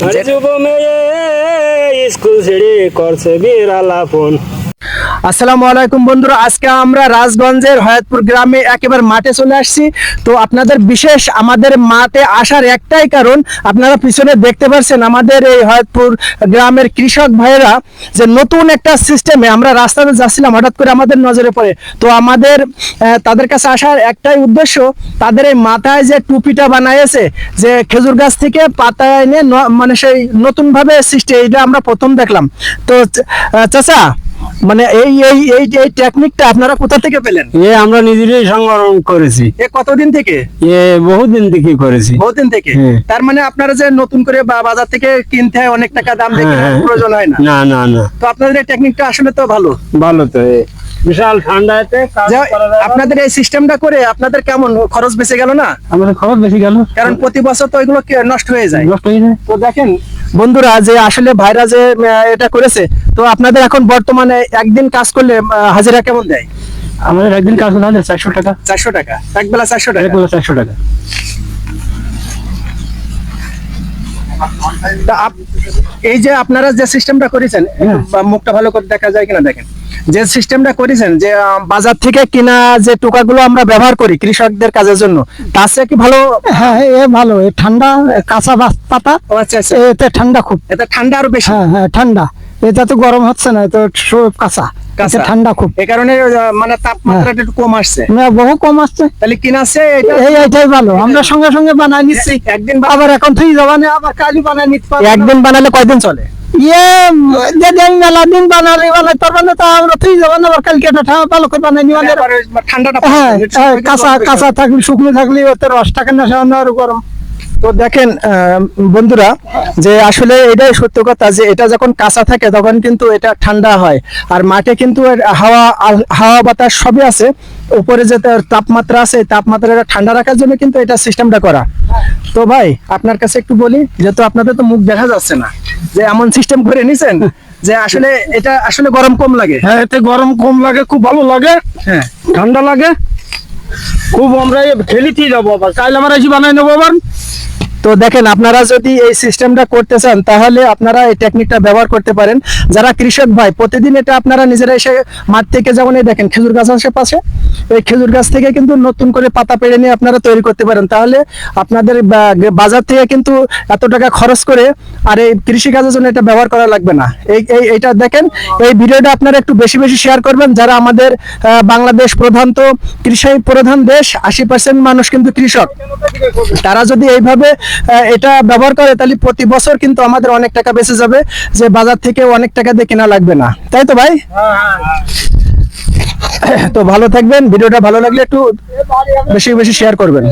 যুব মেয়ে স্কুল ছেড়ে করছে বিড়ালা ফোন আসসালামু আলাইকুম বন্ধুরা, আজকে আমরা রাজগঞ্জের হয়াতপুর গ্রামে একেবারে মাঠে চলে আসছি। তো আপনাদের বিশেষ আমাদের মাঠে আসার একটাই কারণ, আপনারা পিছনে দেখতে পাচ্ছেন আমাদের এই হয়াতপুর গ্রামের কৃষক ভাইয়েরা যে নতুন একটা সিস্টেমে আমরা রাস্তাতে যাচ্ছিলাম হঠাৎ করে আমাদের নজরে পড়ে। তো আমাদের তাদের কাছে আসার একটাই উদ্দেশ্য, তাদের এই মাথায় যে টুপিটা বানাইছে, যে খেজুর গাছ থেকে পাতা এনে মানে সেই নতুনভাবে সৃষ্টি এটা আমরা প্রথম দেখলাম। তো চাচা মানে এই এই এই এই টেকনিকটা আপনারা কোথা থেকে পেলেন? এ আমরা নিজেরাই সংগ্রহ করেছি। এ কতদিন থেকে? এ বহুদিন থেকে করেছি। বহুদিন থেকে? হ্যাঁ। তার মানে আপনারা যে নতুন করে বা- বাজার থেকে কিনতে হয় অনেক টাকা দাম দিয়ে হ্যাঁ, হ্যাঁ। প্রয়োজন হয় না? না না না। তো আপনাদের এই টেকনিকটা আসলে তো ভালো। ভালো তো বিশাল ঠান্ডাতে কাজ করা আপনাদের এই সিস্টেমটা করে আপনাদের কেমন খরচ বেঁচে গেল না? আমাদের খরচ বেশি গেল। কারণ প্রতি বছর তো এগুলো নষ্ট হয়ে যায়। নষ্ট হয়ে যায়। তো দেখেন বন্ধুরা যে আসলে ভাইরা যে এটা করেছে তো আপনাদের এখন বর্তমানে একদিন কাজ করলে হাজিরা কেমন দেয়? আমাদের একদিন কাজ করলে চারশো টাকা। চারশো টাকা। একবেলা চারশো টাকা? একবেলা চারশো টাকা। এই যে আপনারা যে সিস্টেমটা করেছেন মুখটা ভালো করে দেখা যায় কিনা দেখেন। যে সিস্টেমটা করেছেন যে বাজার থেকে কিনা যে টোকাগুলো আমরা ব্যবহার করি কৃষকদের কাজের জন্য তার চেয়ে কি ভালো? হ্যাঁ এ ভালো। এ ঠান্ডা কাঁচা পাতা ও আচ্ছা আচ্ছা। এতে ঠান্ডা খুব। এটা ঠান্ডা আরও বেশি। হ্যাঁ হ্যাঁ ঠান্ডা। এটা তো গরম হচ্ছে না তো সব কাঁচা। কাঁচা। ঠান্ডা খুব। এই কারণে মানে তাপমাত্রাটা একটু কম আসছে। না, বহু কম আসছে। তাহলে এটা এই এটাই ভালো। আমরা সঙ্গে সঙ্গে বানাই নিচ্ছি। একদিন আবার এখন তুই জবানে আবার কালি বানাই নিতে পারব। একদিন বানালে কয়দিন চলে? ইয়ে যেদিন মেলা দিন বানালে বানাই পারব না তা আমরা তুই জবান আবার কালকে ভালো করে বানাই নিবানে ঠান্ডাটা হ্যাঁ হ্যাঁ, কাঁচা কাঁচা থাকলে শুকনো থাকলে ওতে রস থাকে না আরও গরম। তো দেখেন আহ, বন্ধুরা যে আসলে এটাই সত্য কথা যে এটা যখন কাঁচা থাকে তখন কিন্তু এটা ঠান্ডা হয়। আর মাঠে কিন্তু হাওয়া হাওয়া বাতাস সবই আছে। উপরে যে তাপমাত্রা আছে তাপমাত্রাটা ঠান্ডা রাখার জন্য কিন্তু এটা সিস্টেমটা করা। তো ভাই আপনার কাছে একটু বলি যেহেতু আপনাদের তো মুখ দেখা যাচ্ছে না যে এমন সিস্টেম করে নিছেন যে আসলে এটা আসলে গরম কম লাগে। হ্যাঁ এতে গরম কম লাগে খুব ভালো লাগে। হ্যাঁ। ঠান্ডা লাগে। খুব আমরা খেলিতেই যাব আবার। কাল আবার এসে বানাই নেব আবার। তো দেখেন, আপনারা যদি এই সিস্টেমটা করতে চান, তাহলে আপনারা এই টেকনিকটা ব্যবহার করতে পারেন। যারা কৃষক ভাই, প্রতিদিন এটা আপনারা নিজেরা এসে মাঠ থেকে যেমন এই দেখেন, খেজুর গাছ আছে পাশে। এই খেজুর গাছ থেকে কিন্তু নতুন করে পাতা পেড়ে নিয়ে আপনারা তৈরি করতে পারেন। তাহলে আপনাদের বাজার থেকে কিন্তু এত টাকা খরচ করে আর এই কৃষি কাজের জন্য এটা ব্যবহার করা লাগবে না। এই এই, এইটা দেখেন, এই ভিডিওটা আপনারা একটু বেশি বেশি শেয়ার করবেন। যারা আমাদের বাংলাদেশ প্রধান তো কৃষি প্রধান দেশ, আশি পার্সেন্ট মানুষ কিন্তু কৃষক। তারা যদি এইভাবে এটা ব্যবহার করে, তাহলে প্রতি বছর কিন্তু আমাদের অনেক টাকা বেঁচে যাবে, যে বাজার থেকে অনেক টাকা দিয়ে কেনা লাগবে না। তাই তো ভাই? তো ভালো থাকবেন ভিডিওটা ভালো লাগলে একটু বেশি বেশি শেয়ার করবেন।